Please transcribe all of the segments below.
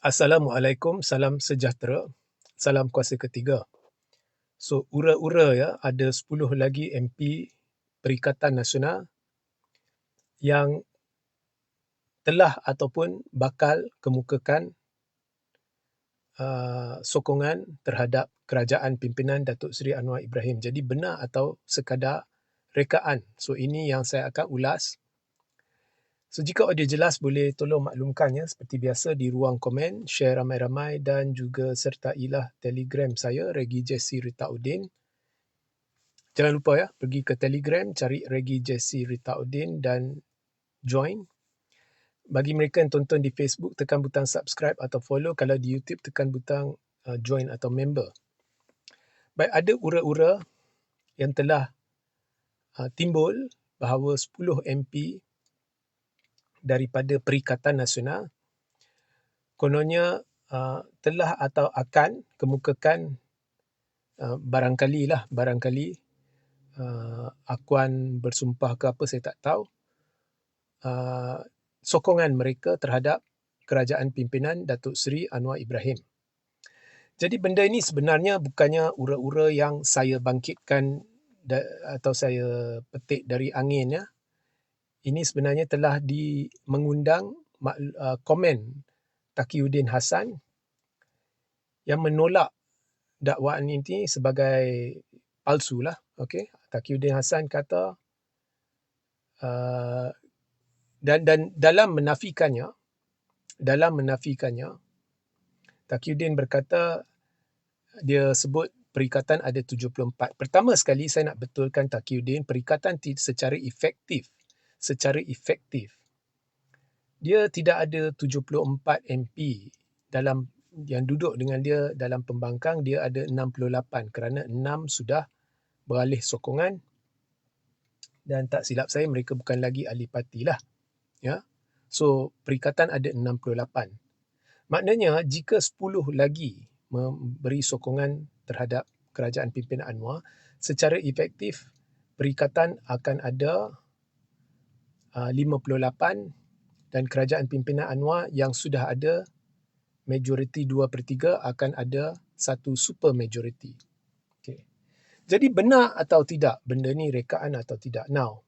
Assalamualaikum, salam sejahtera, salam kuasa ketiga. So, ura-ura ya, ada 10 lagi MP Perikatan Nasional yang telah ataupun bakal kemukakan uh, sokongan terhadap kerajaan pimpinan Datuk Seri Anwar Ibrahim. Jadi benar atau sekadar rekaan. So ini yang saya akan ulas So jika audio jelas boleh tolong maklumkan ya seperti biasa di ruang komen, share ramai-ramai dan juga sertailah Telegram saya Regi Jesse Rita Udin. Jangan lupa ya pergi ke Telegram cari Regi Jesse Rita Udin dan join. Bagi mereka yang tonton di Facebook tekan butang subscribe atau follow kalau di YouTube tekan butang uh, join atau member. Baik ada ura-ura yang telah uh, timbul bahawa 10 MP daripada Perikatan Nasional. Kononnya uh, telah atau akan kemukakan uh, barangkali lah barangkali uh, akuan bersumpah ke apa saya tak tahu. Uh, sokongan mereka terhadap kerajaan pimpinan Datuk Seri Anwar Ibrahim. Jadi benda ini sebenarnya bukannya ura-ura yang saya bangkitkan atau saya petik dari angin ya ini sebenarnya telah di mengundang uh, komen Taqiyuddin Hassan yang menolak dakwaan ini sebagai palsu lah. Okay. Taqiyuddin Hassan kata uh, dan dan dalam menafikannya dalam menafikannya Taqiyuddin berkata dia sebut perikatan ada 74. Pertama sekali saya nak betulkan Taqiyuddin perikatan secara efektif secara efektif. Dia tidak ada 74 MP dalam yang duduk dengan dia dalam pembangkang dia ada 68 kerana 6 sudah beralih sokongan dan tak silap saya mereka bukan lagi ahli parti lah. Ya. So perikatan ada 68. Maknanya jika 10 lagi memberi sokongan terhadap kerajaan pimpinan Anwar secara efektif perikatan akan ada 58 ah, dan kerajaan pimpinan Anwar yang sudah ada majoriti 2 per 3 akan ada satu super majoriti. Okay. Jadi benar atau tidak benda ni rekaan atau tidak? Now,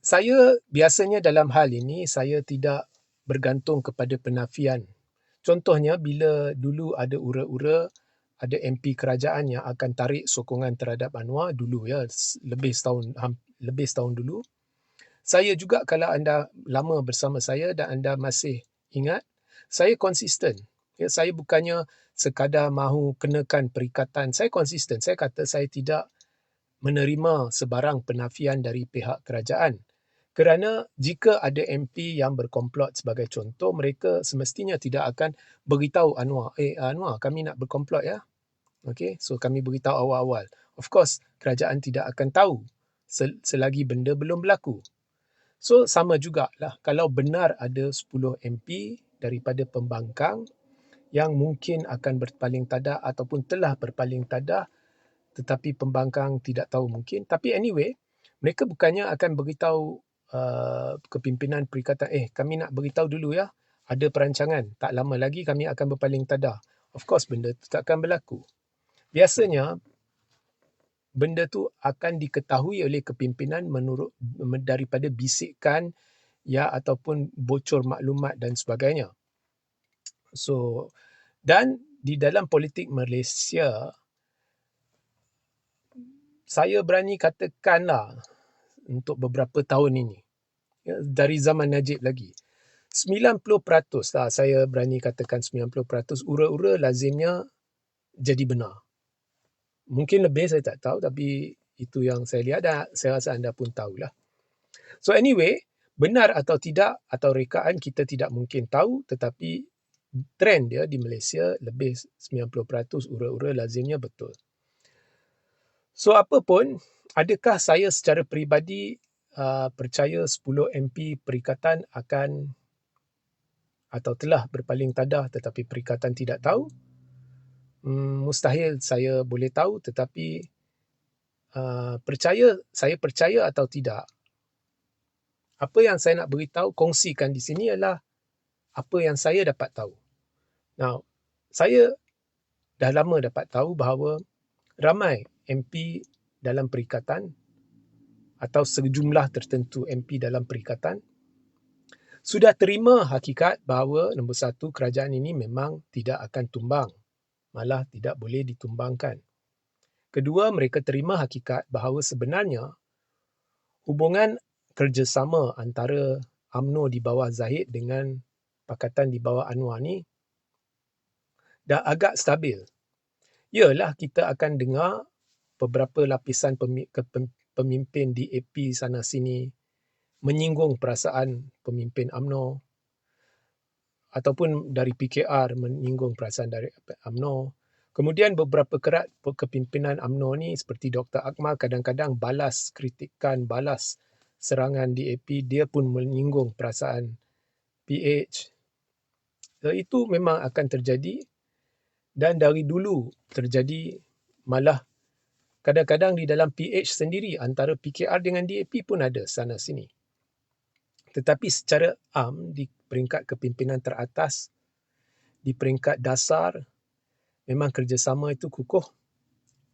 saya biasanya dalam hal ini saya tidak bergantung kepada penafian. Contohnya bila dulu ada ura-ura ada MP kerajaan yang akan tarik sokongan terhadap Anwar dulu ya lebih setahun lebih setahun dulu saya juga kalau anda lama bersama saya dan anda masih ingat, saya konsisten. Ya, saya bukannya sekadar mahu kenakan perikatan. Saya konsisten. Saya kata saya tidak menerima sebarang penafian dari pihak kerajaan. Kerana jika ada MP yang berkomplot sebagai contoh, mereka semestinya tidak akan beritahu Anwar, eh Anwar kami nak berkomplot ya. Okay, so kami beritahu awal-awal. Of course, kerajaan tidak akan tahu selagi benda belum berlaku. So sama jugalah kalau benar ada 10 MP daripada pembangkang yang mungkin akan berpaling tadah ataupun telah berpaling tadah tetapi pembangkang tidak tahu mungkin. Tapi anyway, mereka bukannya akan beritahu uh, kepimpinan perikatan, eh kami nak beritahu dulu ya, ada perancangan. Tak lama lagi kami akan berpaling tadah. Of course benda itu tak akan berlaku. Biasanya benda tu akan diketahui oleh kepimpinan menurut daripada bisikan ya ataupun bocor maklumat dan sebagainya. So dan di dalam politik Malaysia saya berani katakanlah untuk beberapa tahun ini ya, dari zaman Najib lagi 90% lah saya berani katakan 90% ura-ura lazimnya jadi benar Mungkin lebih saya tak tahu tapi itu yang saya lihat dan saya rasa anda pun tahulah. So anyway, benar atau tidak atau rekaan kita tidak mungkin tahu tetapi trend dia di Malaysia lebih 90% ura-ura lazimnya betul. So apa pun, adakah saya secara peribadi uh, percaya 10 MP perikatan akan atau telah berpaling tadah tetapi perikatan tidak tahu? Hmm, mustahil saya boleh tahu tetapi uh, percaya saya percaya atau tidak apa yang saya nak beritahu kongsikan di sini ialah apa yang saya dapat tahu. Now, saya dah lama dapat tahu bahawa ramai MP dalam perikatan atau sejumlah tertentu MP dalam perikatan sudah terima hakikat bahawa nombor satu kerajaan ini memang tidak akan tumbang malah tidak boleh ditumbangkan. Kedua, mereka terima hakikat bahawa sebenarnya hubungan kerjasama antara AMNO di bawah Zahid dengan Pakatan di bawah Anwar ni dah agak stabil. Yalah kita akan dengar beberapa lapisan pemimpin di AP sana sini menyinggung perasaan pemimpin AMNO ataupun dari PKR menyinggung perasaan dari AMNO. Kemudian beberapa kerat kepimpinan AMNO ni seperti Dr. Akmal kadang-kadang balas kritikan, balas serangan di AP, dia pun menyinggung perasaan PH. So, itu memang akan terjadi dan dari dulu terjadi malah kadang-kadang di dalam PH sendiri antara PKR dengan DAP pun ada sana sini. Tetapi secara am di peringkat kepimpinan teratas, di peringkat dasar, memang kerjasama itu kukuh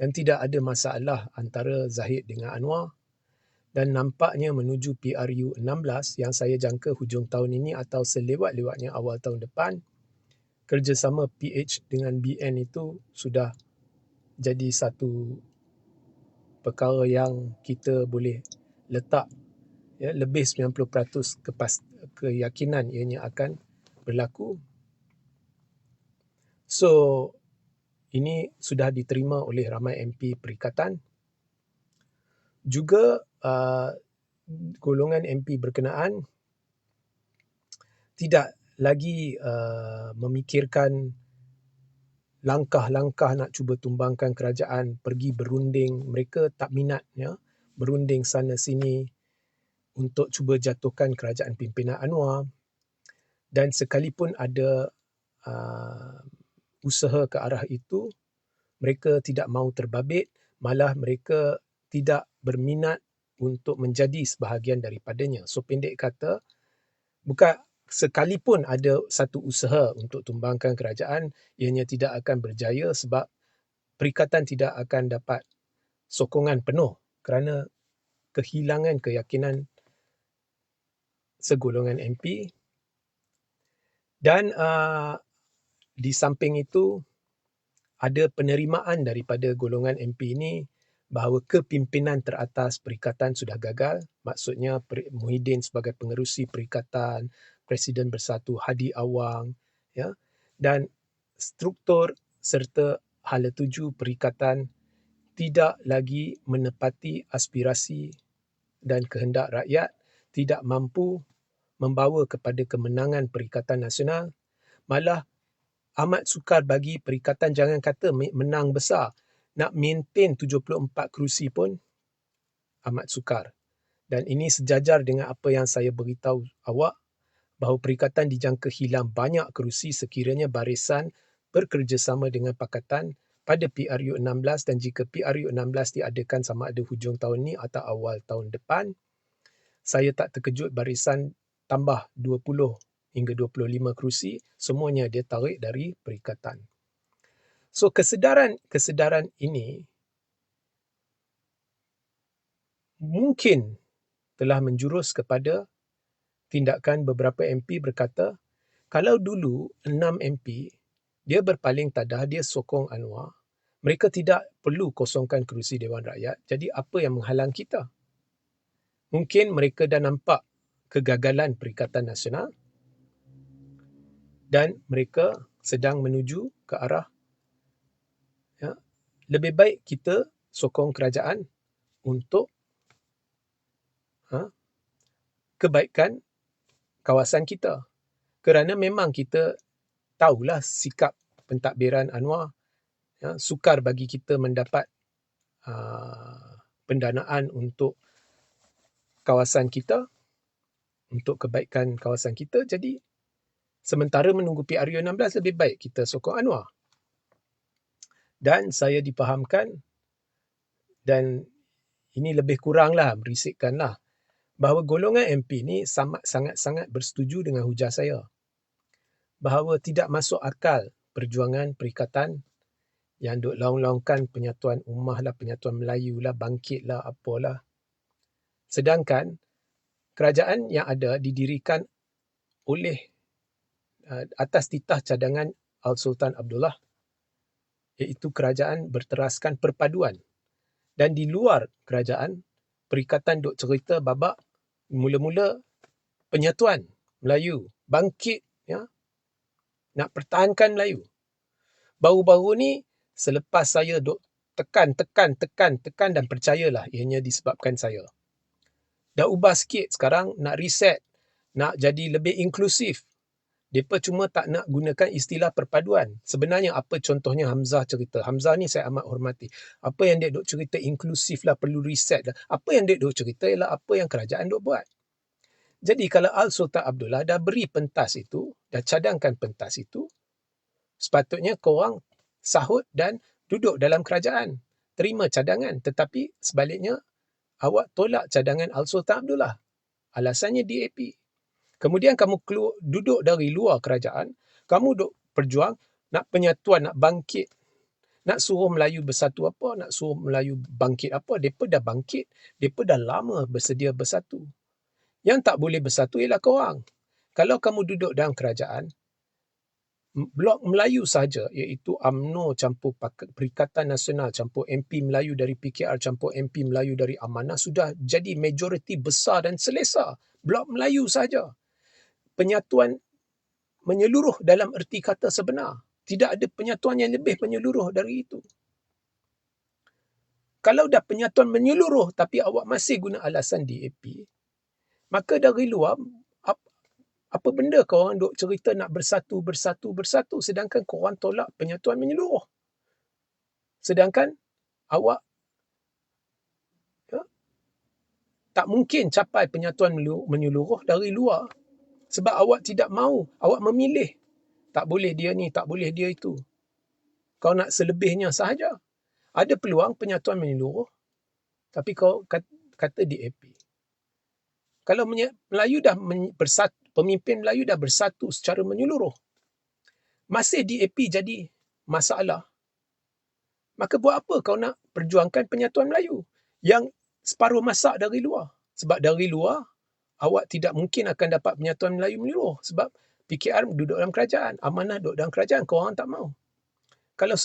dan tidak ada masalah antara Zahid dengan Anwar. Dan nampaknya menuju PRU 16 yang saya jangka hujung tahun ini atau selewat-lewatnya awal tahun depan kerjasama PH dengan BN itu sudah jadi satu perkara yang kita boleh letak ya, lebih 90% kepas, keyakinan ianya akan berlaku. So, ini sudah diterima oleh ramai MP Perikatan. Juga uh, golongan MP berkenaan tidak lagi uh, memikirkan langkah-langkah nak cuba tumbangkan kerajaan pergi berunding mereka tak minat ya berunding sana sini untuk cuba jatuhkan kerajaan pimpinan Anwar dan sekalipun ada uh, usaha ke arah itu mereka tidak mahu terbabit malah mereka tidak berminat untuk menjadi sebahagian daripadanya. So pendek kata, bukan sekalipun ada satu usaha untuk tumbangkan kerajaan, ianya tidak akan berjaya sebab perikatan tidak akan dapat sokongan penuh kerana kehilangan keyakinan segolongan MP dan uh, di samping itu ada penerimaan daripada golongan MP ini bahawa kepimpinan teratas perikatan sudah gagal. Maksudnya Muhyiddin sebagai pengerusi perikatan, Presiden Bersatu Hadi Awang ya, dan struktur serta hala tuju perikatan tidak lagi menepati aspirasi dan kehendak rakyat, tidak mampu membawa kepada kemenangan Perikatan Nasional, malah amat sukar bagi perikatan jangan kata menang besar, nak maintain 74 kerusi pun amat sukar. Dan ini sejajar dengan apa yang saya beritahu awak bahawa perikatan dijangka hilang banyak kerusi sekiranya barisan bekerjasama dengan pakatan pada PRU 16 dan jika PRU 16 diadakan sama ada hujung tahun ini atau awal tahun depan, saya tak terkejut barisan tambah 20 hingga 25 kerusi, semuanya dia tarik dari perikatan. So kesedaran kesedaran ini mungkin telah menjurus kepada tindakan beberapa MP berkata kalau dulu 6 MP dia berpaling tadah dia sokong Anwar mereka tidak perlu kosongkan kerusi Dewan Rakyat. Jadi apa yang menghalang kita mungkin mereka dah nampak kegagalan Perikatan Nasional dan mereka sedang menuju ke arah lebih baik kita sokong kerajaan untuk ha, kebaikan kawasan kita. Kerana memang kita tahulah sikap pentadbiran Anwar ya, sukar bagi kita mendapat uh, pendanaan untuk kawasan kita untuk kebaikan kawasan kita jadi sementara menunggu PRU 16 lebih baik kita sokong Anwar dan saya dipahamkan dan ini lebih kuranglah berisikkanlah bahawa golongan MP ni sangat-sangat bersetuju dengan hujah saya. bahawa tidak masuk akal perjuangan perikatan yang duk laung-laungkan penyatuan ummah lah, penyatuan Melayu lah, bangkit lah, apalah. Sedangkan kerajaan yang ada didirikan oleh uh, atas titah cadangan Al-Sultan Abdullah iaitu kerajaan berteraskan perpaduan. Dan di luar kerajaan, perikatan duk cerita babak mula-mula penyatuan Melayu, bangkit ya, nak pertahankan Melayu. Baru-baru ni selepas saya duk tekan, tekan, tekan, tekan dan percayalah ianya disebabkan saya. Dah ubah sikit sekarang nak reset, nak jadi lebih inklusif. Mereka cuma tak nak gunakan istilah perpaduan. Sebenarnya apa contohnya Hamzah cerita. Hamzah ni saya amat hormati. Apa yang dia duk cerita inklusif lah, perlu reset lah. Apa yang dia duk cerita ialah apa yang kerajaan duk buat. Jadi kalau Al-Sultan Abdullah dah beri pentas itu, dah cadangkan pentas itu, sepatutnya korang sahut dan duduk dalam kerajaan. Terima cadangan. Tetapi sebaliknya, awak tolak cadangan Al-Sultan Abdullah. Alasannya DAP. Kemudian kamu keluar, duduk dari luar kerajaan, kamu duduk perjuang nak penyatuan, nak bangkit, nak suruh Melayu bersatu apa, nak suruh Melayu bangkit apa. Mereka dah bangkit, mereka dah lama bersedia bersatu. Yang tak boleh bersatu ialah korang. Kalau kamu duduk dalam kerajaan, blok Melayu saja iaitu AMNO campur Perikatan Nasional campur MP Melayu dari PKR campur MP Melayu dari Amanah sudah jadi majoriti besar dan selesa. Blok Melayu saja penyatuan menyeluruh dalam erti kata sebenar. Tidak ada penyatuan yang lebih menyeluruh dari itu. Kalau dah penyatuan menyeluruh tapi awak masih guna alasan DAP, maka dari luar, apa benda korang duk cerita nak bersatu, bersatu, bersatu sedangkan korang tolak penyatuan menyeluruh. Sedangkan awak ya, tak mungkin capai penyatuan menyeluruh dari luar sebab awak tidak mahu, awak memilih. Tak boleh dia ni, tak boleh dia itu. Kau nak selebihnya sahaja. Ada peluang penyatuan menyeluruh. Tapi kau kata DAP. Kalau Melayu dah bersatu, pemimpin Melayu dah bersatu secara menyeluruh. Masih DAP jadi masalah. Maka buat apa kau nak perjuangkan penyatuan Melayu? Yang separuh masak dari luar. Sebab dari luar, awak tidak mungkin akan dapat penyatuan Melayu menyeluruh sebab PKR duduk dalam kerajaan, amanah duduk dalam kerajaan, kau orang tak mau. Kalau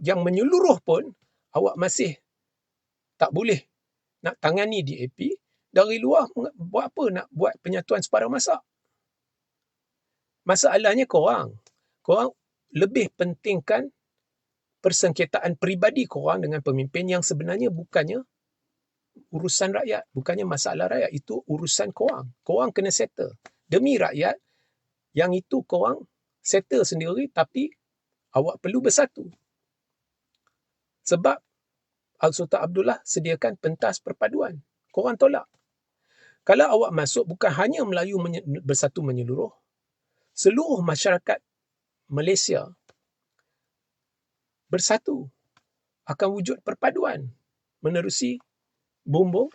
yang menyeluruh pun awak masih tak boleh nak tangani DAP, dari luar buat apa nak buat penyatuan separuh masak? Masalahnya korang, korang lebih pentingkan persengketaan peribadi korang dengan pemimpin yang sebenarnya bukannya urusan rakyat, bukannya masalah rakyat. Itu urusan korang. Korang kena settle. Demi rakyat, yang itu korang settle sendiri tapi awak perlu bersatu. Sebab Al-Sultan Abdullah sediakan pentas perpaduan. Korang tolak. Kalau awak masuk bukan hanya Melayu bersatu menyeluruh, seluruh masyarakat Malaysia bersatu akan wujud perpaduan menerusi bumbung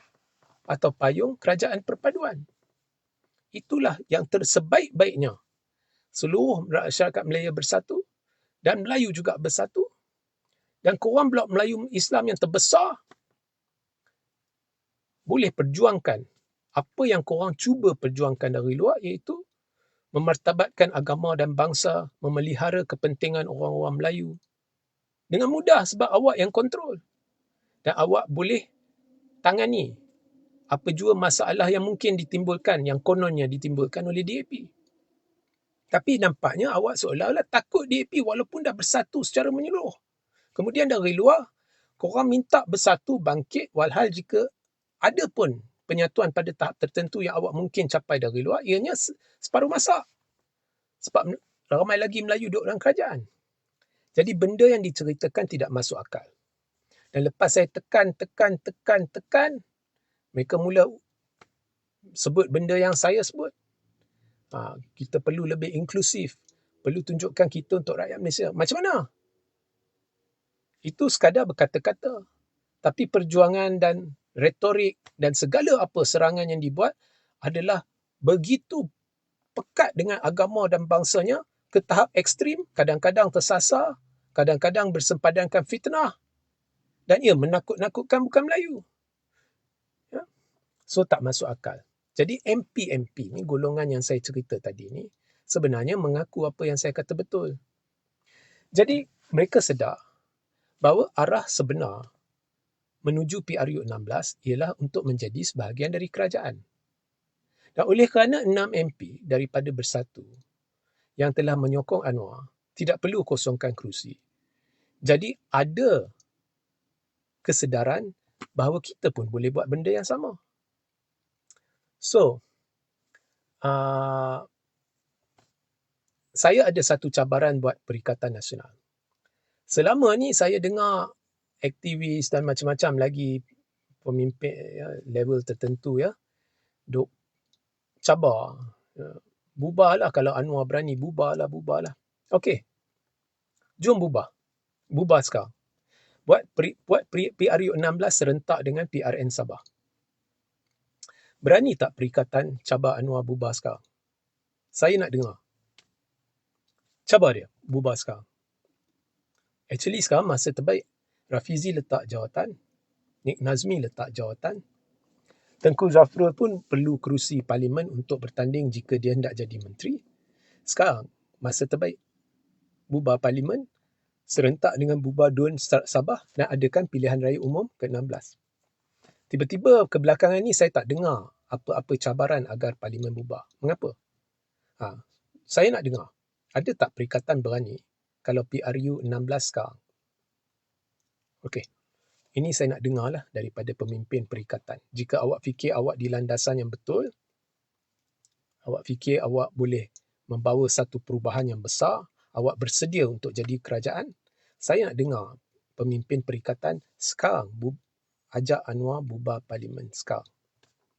atau payung kerajaan perpaduan. Itulah yang tersebaik-baiknya. Seluruh masyarakat Melayu bersatu dan Melayu juga bersatu. Dan korang blok Melayu Islam yang terbesar boleh perjuangkan apa yang korang cuba perjuangkan dari luar iaitu memartabatkan agama dan bangsa, memelihara kepentingan orang-orang Melayu. Dengan mudah sebab awak yang kontrol. Dan awak boleh tangani apa jua masalah yang mungkin ditimbulkan yang kononnya ditimbulkan oleh DAP. Tapi nampaknya awak seolah-olah takut DAP walaupun dah bersatu secara menyeluruh. Kemudian dari luar, korang minta bersatu bangkit walhal jika ada pun penyatuan pada tahap tertentu yang awak mungkin capai dari luar, ianya separuh masa. Sebab ramai lagi Melayu duduk dalam kerajaan. Jadi benda yang diceritakan tidak masuk akal. Dan lepas saya tekan, tekan, tekan, tekan, mereka mula sebut benda yang saya sebut. Ha, kita perlu lebih inklusif. Perlu tunjukkan kita untuk rakyat Malaysia. Macam mana? Itu sekadar berkata-kata. Tapi perjuangan dan retorik dan segala apa serangan yang dibuat adalah begitu pekat dengan agama dan bangsanya ke tahap ekstrim, kadang-kadang tersasar, kadang-kadang bersempadankan fitnah dan ia menakut-nakutkan bukan Melayu. Ya? So tak masuk akal. Jadi MP-MP ni golongan yang saya cerita tadi ni sebenarnya mengaku apa yang saya kata betul. Jadi mereka sedar bahawa arah sebenar menuju PRU 16 ialah untuk menjadi sebahagian dari kerajaan. Dan oleh kerana 6 MP daripada bersatu yang telah menyokong Anwar tidak perlu kosongkan kerusi. Jadi ada kesedaran bahawa kita pun boleh buat benda yang sama. So, uh, saya ada satu cabaran buat Perikatan Nasional. Selama ni saya dengar aktivis dan macam-macam lagi pemimpin ya, level tertentu ya. Duk cabar. Ya, bubarlah kalau Anwar berani bubarlah bubarlah. Okey jom bubar. Bubar sekarang. Buat buat PRU 16 serentak dengan PRN Sabah. Berani tak perikatan cabar Anwar bubar sekarang? Saya nak dengar. Cabar dia bubar sekarang. Actually sekarang masa terbaik Rafizi letak jawatan, Nik Nazmi letak jawatan, Tengku Zafrul pun perlu kerusi parlimen untuk bertanding jika dia hendak jadi menteri. Sekarang, masa terbaik. Bubar parlimen, serentak dengan bubar Dun Sabah dan adakan pilihan raya umum ke-16. Tiba-tiba kebelakangan ini saya tak dengar apa-apa cabaran agar parlimen bubar. Mengapa? Ha, saya nak dengar. Ada tak perikatan berani kalau PRU 16 sekarang Okey. Ini saya nak dengar lah daripada pemimpin perikatan. Jika awak fikir awak di landasan yang betul, awak fikir awak boleh membawa satu perubahan yang besar, awak bersedia untuk jadi kerajaan, saya nak dengar pemimpin perikatan sekarang bu- ajak Anwar bubar parlimen sekarang.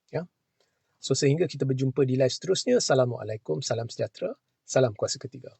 Ya. So sehingga kita berjumpa di live seterusnya. Assalamualaikum, salam sejahtera, salam kuasa ketiga.